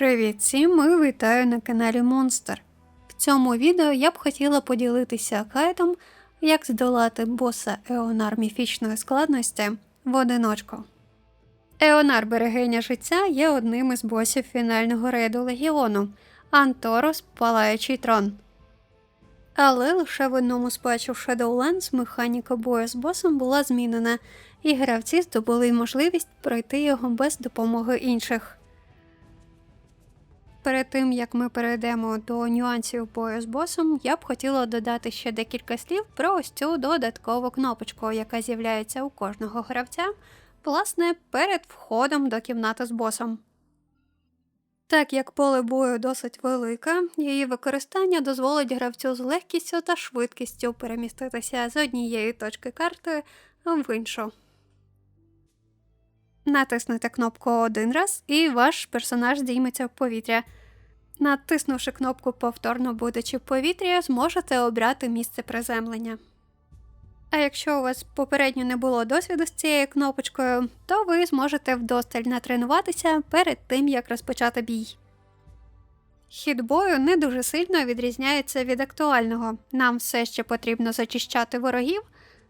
Привіт всім! Ми вітаю на каналі Монстр. В цьому відео я б хотіла поділитися гайдом, як здолати боса Еонар міфічної складності в одиночку. Еонар берегиня життя є одним із босів фінального рейду Легіону Анторос Палаючий трон. Але лише в одному з патчів Shadowlands механіка бою з босом була змінена, і гравці здобули можливість пройти його без допомоги інших. Перед тим як ми перейдемо до нюансів бою з босом, я б хотіла додати ще декілька слів про ось цю додаткову кнопочку, яка з'являється у кожного гравця, власне, перед входом до кімнати з босом. Так як поле бою досить велике, її використання дозволить гравцю з легкістю та швидкістю переміститися з однієї точки карти в іншу. Натиснете кнопку один раз, і ваш персонаж здійметься в повітря. Натиснувши кнопку повторно будучи в повітрі, зможете обрати місце приземлення. А якщо у вас попередньо не було досвіду з цією кнопочкою, то ви зможете вдосталь натренуватися перед тим, як розпочати бій. Хід бою не дуже сильно відрізняється від актуального. Нам все ще потрібно зачищати ворогів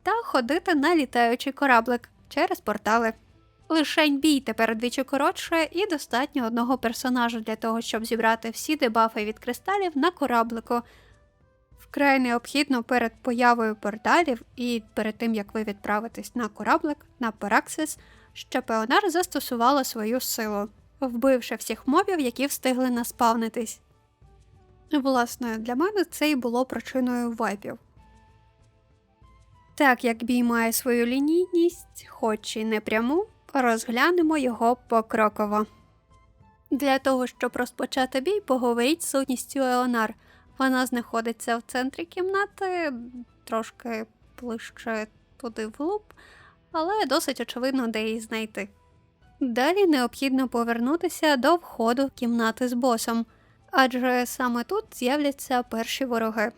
та ходити на літаючий кораблик через портали. Лишень бій тепер двічі коротше, і достатньо одного персонажа для того, щоб зібрати всі дебафи від кристалів на кораблику. Вкрай необхідно перед появою порталів і перед тим як ви відправитесь на кораблик на Параксис, щоб Пеонар застосувала свою силу, вбивши всіх мобів, які встигли наспавнитись. Власне, для мене це і було причиною вайпів. Так як бій має свою лінійність, хоч і не пряму, розглянемо його покроково. Для того, щоб розпочати бій, поговоріть з сутністю Еонар. Вона знаходиться в центрі кімнати, трошки ближче туди вглуб, але досить очевидно, де її знайти. Далі необхідно повернутися до входу кімнати з босом, адже саме тут з'являться перші вороги.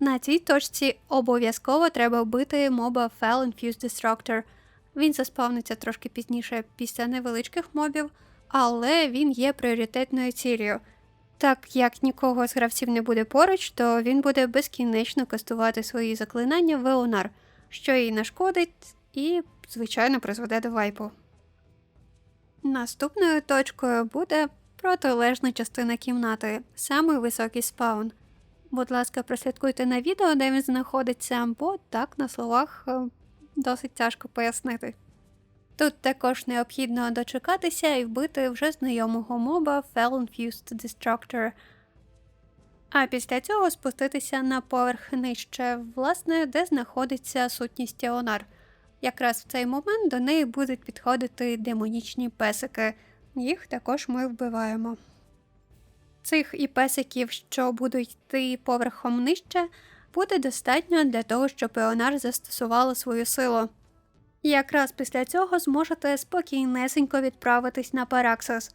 На цій точці обов'язково треба вбити моба Fell Infused Destructor. Він заспавниться трошки пізніше після невеличких мобів, але він є пріоритетною цілею. Так як нікого з гравців не буде поруч, то він буде безкінечно кастувати свої заклинання в Еонар, що їй нашкодить і, звичайно, призведе до вайпу. Наступною точкою буде протилежна частина кімнати, самий високий спаун. Будь ласка, прослідкуйте на відео, де він знаходиться, бо так на словах е, досить тяжко пояснити. Тут також необхідно дочекатися і вбити вже знайомого моба Fell-Infused Destructor. А після цього спуститися на поверх нижче, власне, де знаходиться сутність Еонар. Якраз в цей момент до неї будуть підходити демонічні песики, їх також ми вбиваємо. Цих і песиків, що будуть йти поверхом нижче, буде достатньо для того, щоб Еонар застосувала свою силу. Якраз після цього зможете спокійнесенько відправитись на Параксос.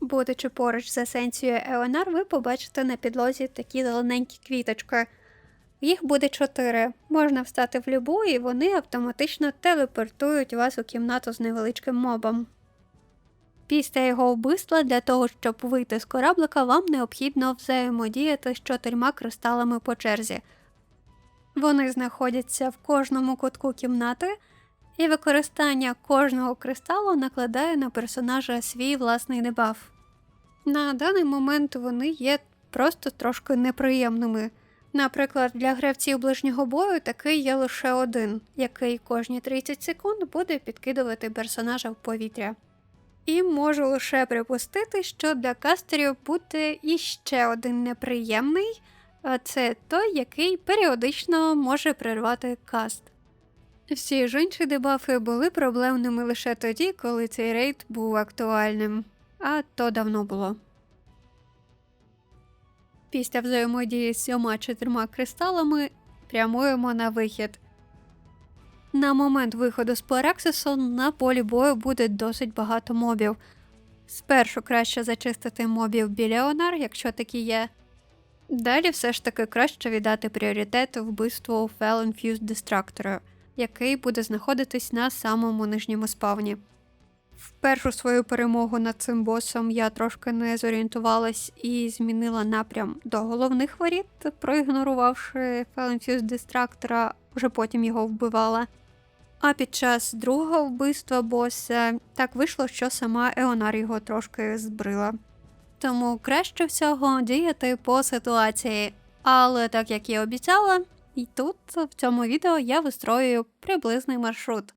Будучи поруч з есенцією Еонар, ви побачите на підлозі такі зелененькі квіточки. Їх буде чотири. Можна встати в любу, і вони автоматично телепортують вас у кімнату з невеличким мобом. Після його вбивства для того, щоб вийти з кораблика, вам необхідно взаємодіяти з чотирма кристалами по черзі. Вони знаходяться в кожному кутку кімнати, і використання кожного кристалу накладає на персонажа свій власний дебаф. На даний момент вони є просто трошки неприємними. Наприклад, для гравців ближнього бою такий є лише один, який кожні 30 секунд буде підкидувати персонажа в повітря. І можу лише припустити, що для кастерів буде іще один неприємний, а це той, який періодично може прервати каст. Всі ж інші дебафи були проблемними лише тоді, коли цей рейд був актуальним, а то давно було. Після взаємодії з сьома чотирма кристалами прямуємо на вихід. На момент виходу з Параксису на полі бою буде досить багато мобів. Спершу краще зачистити мобів біля Онар, якщо такі є. Далі все ж таки краще віддати пріоритет вбивству Fell Infused Destructor, який буде знаходитись на самому нижньому спавні. В першу свою перемогу над цим босом я трошки не зорієнтувалась і змінила напрям до головних воріт, проігнорувавши Феленфюз дистрактора, вже потім його вбивала. А під час другого вбивства боса так вийшло, що сама Еонар його трошки збрила. Тому краще всього діяти по ситуації. Але так як і обіцяла, і тут в цьому відео я вистрою приблизний маршрут.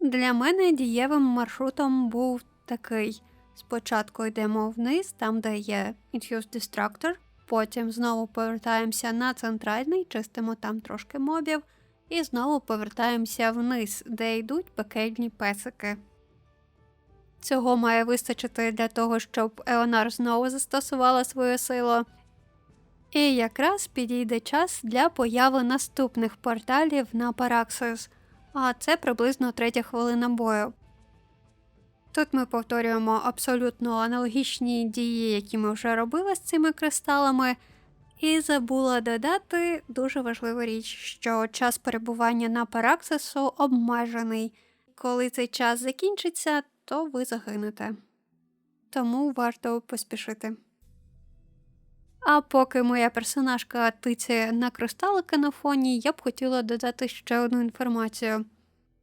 Для мене дієвим маршрутом був такий: спочатку йдемо вниз, там де є Infused Destructor, потім знову повертаємося на центральний, чистимо там трошки мобів, і знову повертаємося вниз, де йдуть пекельні песики. Цього має вистачити для того, щоб Еонар знову застосувала свою силу. І якраз підійде час для появи наступних порталів на Параксис, а це приблизно третя хвилина бою. Тут ми повторюємо абсолютно аналогічні дії, які ми вже робили з цими кристалами, і забула додати дуже важливу річ, що час перебування на Параксису обмежений. Коли цей час закінчиться, то ви загинете. Тому варто поспішити. А поки моя персонажка тицяє на кристалики на фоні, я б хотіла додати ще одну інформацію.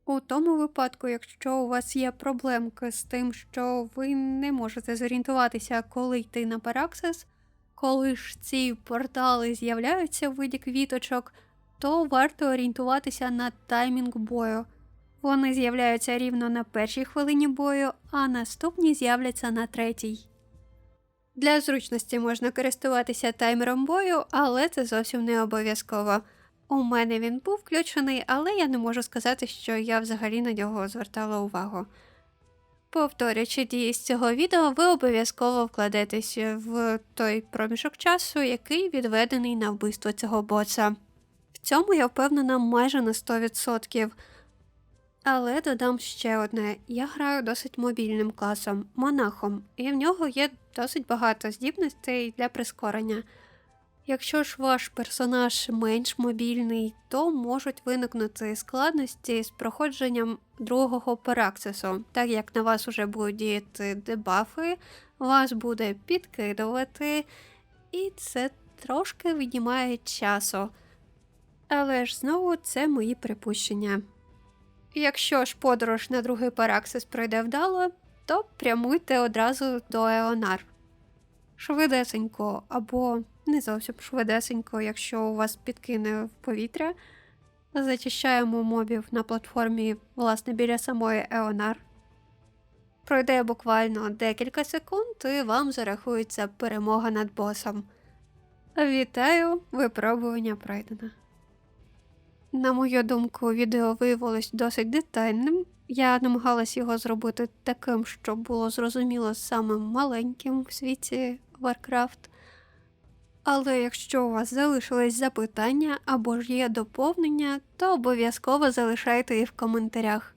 У тому випадку, якщо у вас є проблемки з тим, що ви не можете зорієнтуватися, коли йти на Параксис, коли ж ці портали з'являються в виді квіточок, то варто орієнтуватися на таймінг бою. Вони з'являються рівно на першій хвилині бою, а наступні з'являться на третій. Для зручності можна користуватися таймером бою, але це зовсім не обов'язково. У мене він був включений, але я не можу сказати, що я взагалі на нього звертала увагу. Повторюючи дії з цього відео, ви обов'язково вкладетесь в той проміжок часу, який відведений на вбивство цього боса. В цьому я впевнена майже на 100%. Але додам ще одне: я граю досить мобільним класом, монахом, і в нього є досить багато здібностей для прискорення. Якщо ж ваш персонаж менш мобільний, то можуть виникнути складності з проходженням другого параксису, так як на вас уже будуть діяти дебафи, вас буде підкидувати, і це трошки віднімає часу. Але ж знову це мої припущення. Якщо ж подорож на другий параксис пройде вдало, то прямуйте одразу до Еонар. Швидесенько або не зовсім швидесенько, якщо у вас підкине в повітря. Зачищаємо мобів на платформі, власне, біля самої Еонар. Пройде буквально декілька секунд, і вам зарахується перемога над босом. Вітаю, випробування пройдено. На мою думку, відео виявилось досить детальним. Я намагалась його зробити таким, щоб було зрозуміло самим маленьким в світі Warcraft. Але якщо у вас залишились запитання або ж є доповнення, то обов'язково залишайте їх в коментарях.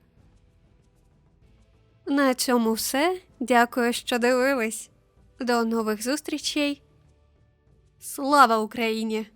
На цьому все. Дякую, що дивились. До нових зустрічей. Слава Україні!